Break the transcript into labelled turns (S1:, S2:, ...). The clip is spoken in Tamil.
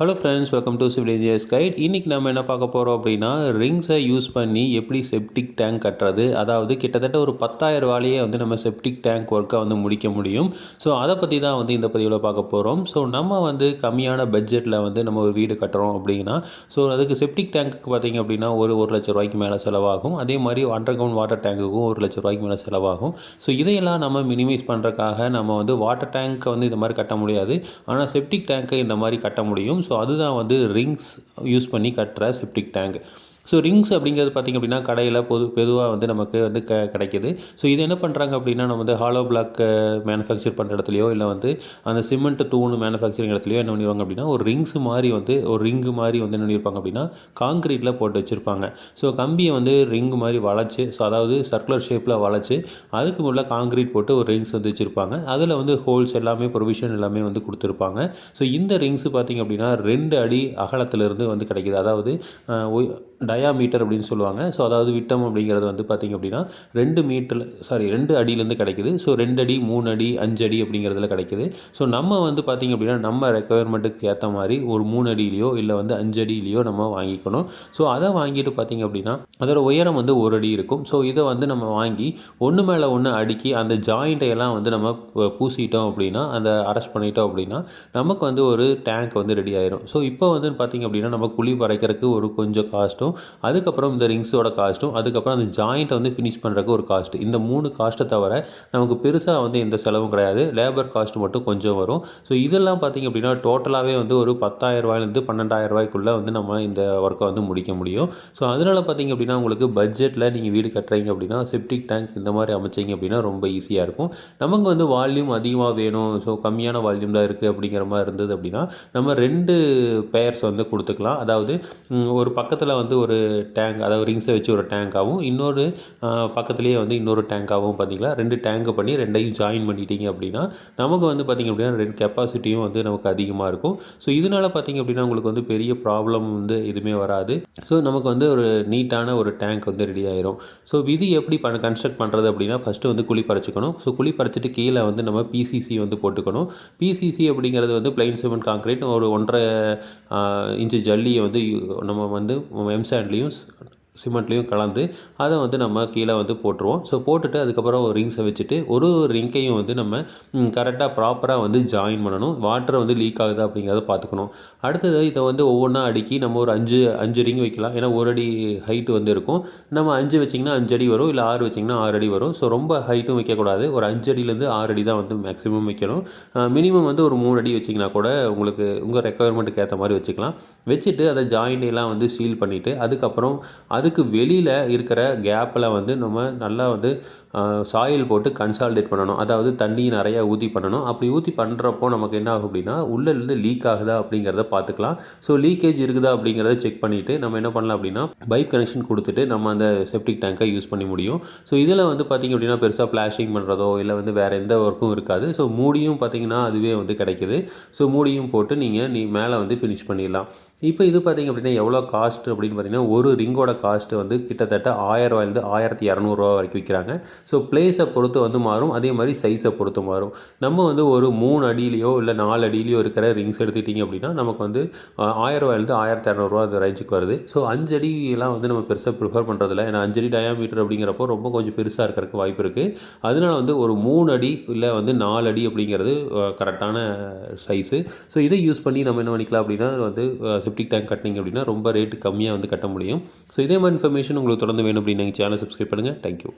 S1: Hello friends welcome to civil engineers guide இன்றைக்கி நம்ம என்ன பார்க்க போகிறோம் அப்படின்னா ரிங்ஸை யூஸ் பண்ணி எப்படி செப்டிக் டேங்க் கட்டுறது? அதாவது கிட்டத்தட்ட ஒரு பத்தாயிரம் ரூபாயிலேயே வந்து நம்ம செப்டிக் டேங்க் ஒர்க்கை வந்து முடிக்க முடியும். ஸோ அதை பற்றி தான் வந்து இந்த பதிவில் பார்க்க போகிறோம் ஸோ நம்ம வந்து கம்மியான பட்ஜெட்டில் வந்து நம்ம ஒரு வீடு கட்டுறோம் அப்படின்னா ஸோ அதுக்கு செப்டிக் டேங்க்கு பார்த்திங்க அப்படின்னா ஒரு ஒரு லட்ச ரூபாய்க்கு மேலே செலவாகும். அதே மாதிரி அண்டர் கிரவுண்ட் வாட்டர் டேங்குக்கும் ஒரு லட்ச ரூபாய்க்கு மேலே செலவாகும். ஸோ இதையெல்லாம் நம்ம மினிமைஸ் பண்ணுறக்காக நம்ம வந்து வாட்டர் டேங்க்கை வந்து இந்த மாதிரி கட்ட முடியாது. ஆனால் செப்டிக் டேங்க்கை இந்த மாதிரி கட்ட முடியும். ஸோ அதுதான் வந்து ரிங்ஸ் யூஸ் பண்ணி கட்டுற செப்டிக் டேங்க் ஸோ ரிங்ஸ் அப்படிங்கிறது பார்த்திங்க அப்படின்னா கடையில் பொது பொதுவாக வந்து நமக்கு வந்து க கிடைக்கிது. ஸோ இது என்ன பண்ணுறாங்க அப்படின்னா நம்ம வந்து ஹாலோ பிளாக் மேனுஃபேக்சர் பண்ணுற இடத்துலையோ இல்லை வந்து அந்த சிமெண்ட் தூண் மேனுஃபேக்சரிங் இடத்துலையோ என்ன பண்ணிடுவாங்க அப்படின்னா ஒரு ரிங்ஸ் மாதிரி வந்து ஒரு ரிங்கு மாதிரி வந்து என்ன பண்ணியிருப்பாங்க அப்படின்னா காங்கிரீட்டில் போட்டு வச்சுருப்பாங்க. ஸோ கம்பியை வந்து ரிங் மாதிரி வளைச்சி ஸோ அதாவது சர்க்குலர் ஷேப்பில் வளைச்சி அதுக்கு உள்ள காங்கிரீட் போட்டு ஒரு ரிங்ஸ் வந்து வச்சுருப்பாங்க. அதில் வந்து ஹோல்ஸ் எல்லாமே ப்ரொவிஷன் எல்லாமே வந்து கொடுத்துருப்பாங்க. ஸோ இந்த ரிங்ஸ் பார்த்திங்க அப்படின்னா ரெண்டு அடி அகலத்திலிருந்து வந்து கிடைக்கிது. அதாவது டயாமீட்டர் அப்படின்னு சொல்லுவாங்க. ஸோ அதாவது விட்டம் அப்படிங்கிறது வந்து பார்த்திங்க அப்படின்னா ரெண்டு மீட்டரில் சாரி ரெண்டு அடியிலேருந்து கிடைக்குது. ஸோ ரெண்டு அடி மூணு அடி அஞ்சு அடி அப்படிங்கிறதுல கிடைக்குது. ஸோ நம்ம வந்து பார்த்திங்க அப்படின்னா நம்ம ரெக்குவயர்மெண்ட்டுக்கு ஏற்ற மாதிரி ஒரு மூணு அடியிலையோ இல்லை வந்து அஞ்சு அடியிலையோ நம்ம வாங்கிக்கணும். ஸோ அதை வாங்கிட்டு பார்த்திங்க அப்படின்னா அதோட உயரம் வந்து ஒரு அடி இருக்கும். ஸோ இதை வந்து நம்ம வாங்கி ஒன்று மேலே ஒன்று அடுக்கி அந்த ஜாயிண்ட்டையெல்லாம் வந்து நம்ம பூசிட்டோம் அப்படின்னா அந்த அரெஸ்ட் பண்ணிட்டோம் அப்படின்னா நமக்கு வந்து ஒரு டேங்க் வந்து ரெடி ஆயிரும். ஸோ இப்போ வந்து பார்த்திங்க அப்படின்னா நம்ம குழி பறைக்கிறதுக்கு ஒரு கொஞ்சம் காஸ்ட்டும் காஸ்ட்டும் அதுக்கப்புறம் இந்த ரிங்ஸோட காஸ்ட்டும் அதுக்கப்புறம் அந்த ஜாயிண்ட்டை வந்து ஃபினிஷ் பண்ணுறக்கு ஒரு காஸ்ட் இந்த மூணு காஸ்ட்டை தவிர நமக்கு பெருசாக வந்து எந்த செலவும் கிடையாது. லேபர் காஸ்ட் மட்டும் கொஞ்சம் வரும். ஸோ இதெல்லாம் பார்த்திங்க அப்படின்னா டோட்டலாகவே வந்து ஒரு பத்தாயிரம் ரூபாயிலேருந்து பன்னெண்டாயிரம் ரூபாய்க்குள்ளே வந்து நம்ம இந்த ஒர்க்கை வந்து முடிக்க முடியும். ஸோ அதனால் பார்த்திங்க அப்படின்னா உங்களுக்கு பட்ஜெட்டில் நீங்கள் வீடு கட்டுறீங்க அப்படின்னா செப்டிக் டேங்க் இந்த மாதிரி அமைச்சிங்க அப்படின்னா ரொம்ப ஈஸியாக இருக்கும். நமக்கு வந்து வால்யூம் அதிகமாக வேணும். ஸோ கம்மியான வால்யூம் தான் இருக்குது அப்படிங்கிற மாதிரி இருந்தது அப்படின்னா நம்ம ரெண்டு பேர்ஸ் வந்து கொடுத்துக்கலாம். அதாவது ஒரு பக்கத்தில் வந்து ஒரு டேங்க் அதாவது ரிங்ஸை வச்சு ஒரு டேங்காகவும் இன்னொரு பக்கத்துலேயே வந்து இன்னொரு டேங்காகவும் பார்த்திங்களா? ரெண்டு டேங்கை பண்ணி ரெண்டையும் ஜாயின் பண்ணிட்டீங்க அப்படின்னா நமக்கு வந்து பார்த்திங்க அப்படின்னா ரெண்டு கெப்பாசிட்டியும் வந்து நமக்கு அதிகமாக இருக்கும். ஸோ இதனால் பார்த்திங்க அப்படின்னா உங்களுக்கு வந்து பெரிய ப்ராப்ளம் வந்து எதுவுமே வராது. ஸோ நமக்கு வந்து ஒரு நீட்டான ஒரு டேங்க் வந்து ரெடி ஆயிரும். ஸோ விதி எப்படி பண்ண கன்ஸ்ட்ரக்ட் பண்ணுறது அப்படின்னா ஃபஸ்ட்டு வந்து குழி பறிச்சுக்கணும். ஸோ குழி பறிச்சிட்டு கீழே வந்து நம்ம பிசிசி வந்து போட்டுக்கணும். பிசிசி அப்படிங்கிறது வந்து பிளைன் சிமெண்ட் காங்கிரீட் ஒரு ஒன்றரை இன்ச்சு ஜல்லியை வந்து நம்ம வந்து inside leaves. சிமெண்ட்லேயும் கலந்து அதை வந்து நம்ம கீழே வந்து போட்டுருவோம். ஸோ போட்டுட்டு அதுக்கப்புறம் ஒரு ரிங்ஸை வச்சுட்டு ஒரு ஒரு ரிங்கையும் வந்து நம்ம கரெக்டாக ப்ராப்பராக வந்து ஜாயின் பண்ணணும். வாட்டர் வந்து லீக் ஆகுதா அப்படிங்கிறத பார்த்துக்கணும். அடுத்தது இதை வந்து ஒவ்வொன்றா அடுக்கி நம்ம ஒரு அஞ்சு அஞ்சு ரிங் வைக்கலாம். ஏன்னா ஒரு அடி ஹைட்டு வந்து இருக்கும். நம்ம அஞ்சு வச்சிங்கன்னா அஞ்சு அடி வரும். இல்லை ஆறு வச்சிங்கன்னா ஆறு அடி வரும். ஸோ ரொம்ப ஹைட்டும் வைக்கக்கூடாது. ஒரு அஞ்சு அடியிலேருந்து ஆறு அடி தான் வந்து மேக்ஸிமம் வைக்கணும். மினிமம் வந்து ஒரு மூணு அடி வச்சிங்கன்னா கூட உங்களுக்கு உங்கள் ரெக்குவயர்மெண்ட்டுக்கு ஏற்ற மாதிரி வச்சுக்கலாம். வச்சுட்டு அதை ஜாயிண்டெல்லாம் வந்து சீல் பண்ணிவிட்டு அதுக்கப்புறம் அது அதுக்கு வெளியில் இருக்கிற கேப்பில் வந்து நம்ம நல்லா வந்து சாயில் போட்டு கன்சால்டேட் பண்ணணும். அதாவது தண்ணி நிறையா ஊற்றி பண்ணணும். அப்படி ஊற்றி பண்ணுறப்போ நமக்கு என்ன ஆகும் அப்படின்னா உள்ளேருந்து லீக் ஆகுதா அப்படிங்கிறத பார்த்துக்கலாம். ஸோ லீக்கேஜ் இருக்குதா அப்படிங்கிறத செக் பண்ணிவிட்டு நம்ம என்ன பண்ணலாம் அப்படின்னா பைப் கனெக்ஷன் கொடுத்துட்டு நம்ம அந்த செப்டிக் டேங்கை யூஸ் பண்ணி முடியும். ஸோ இதில் வந்து பார்த்திங்க அப்படின்னா பெருசாக ஃப்ளாஷிங் பண்ணுறதோ இல்லை வந்து வேறு எந்த ஒர்க்கும் இருக்காது. ஸோ மூடியும் பார்த்திங்கன்னா அதுவே வந்து கிடைக்கிது. ஸோ மூடியும் போட்டு நீங்கள் நீ மேலே வந்து ஃபினிஷ் பண்ணிடலாம். இப்போ இது பார்த்திங்க அப்படின்னா எவ்வளோ காஸ்ட் அப்படின்னு பார்த்தீங்கன்னா ஒரு ரிங்கோட காஸ்ட்டு வந்து கிட்டத்தட்ட ஆயிரரூவாயிலேருந்து ஆயிரத்தி இரநூறுவா வரைக்கும் விற்கிறாங்க ஸோ பிளேஸை பொறுத்து வந்து மாறும். அதே மாதிரி சைஸை பொறுத்து மாறும். நம்ம வந்து ஒரு மூணு அடியிலையோ இல்லை நாலு அடியிலையோ இருக்கிற ரிங்ஸ் எடுத்துக்கிட்டிங்க அப்படின்னா நமக்கு வந்து ஆயிரரூவாயிலேருந்து ஆயிரத்தி இரநூறுவா அது ரேஞ்சுக்கு வருது. ஸோ அஞ்சு அடியெலாம் வந்து நம்ம பெருசாக ப்ரிஃபர் பண்ணுறதில்ல ஏன்னா அஞ்சடி டயாமீட்டர் அப்படிங்கிறப்போ ரொம்ப கொஞ்சம் பெருசாக இருக்கிறதுக்கு வாய்ப்பு இருக்குது அதனால் வந்து ஒரு மூணு அடி இல்லை வந்து நாலு அடி அப்படிங்கிறது கரெக்டான சைஸு ஸோ இதை யூஸ் பண்ணி நம்ம என்ன பண்ணிக்கலாம் அப்படின்னா வந்து செப்டிக் டேங்க் கட்டினீங்க அப்படின்னா ரொம்ப ரேட்டு கம்மியாக வந்து கட்ட முடியும். ஸோ இதே மாதிரி இன்ஃபர்மேஷன் உங்களுக்கு தொடர்ந்து வேணும் அப்படின்னு சேனல் சப்ஸ்கிரைப் பண்ணுங்கள் தேங்க்யூ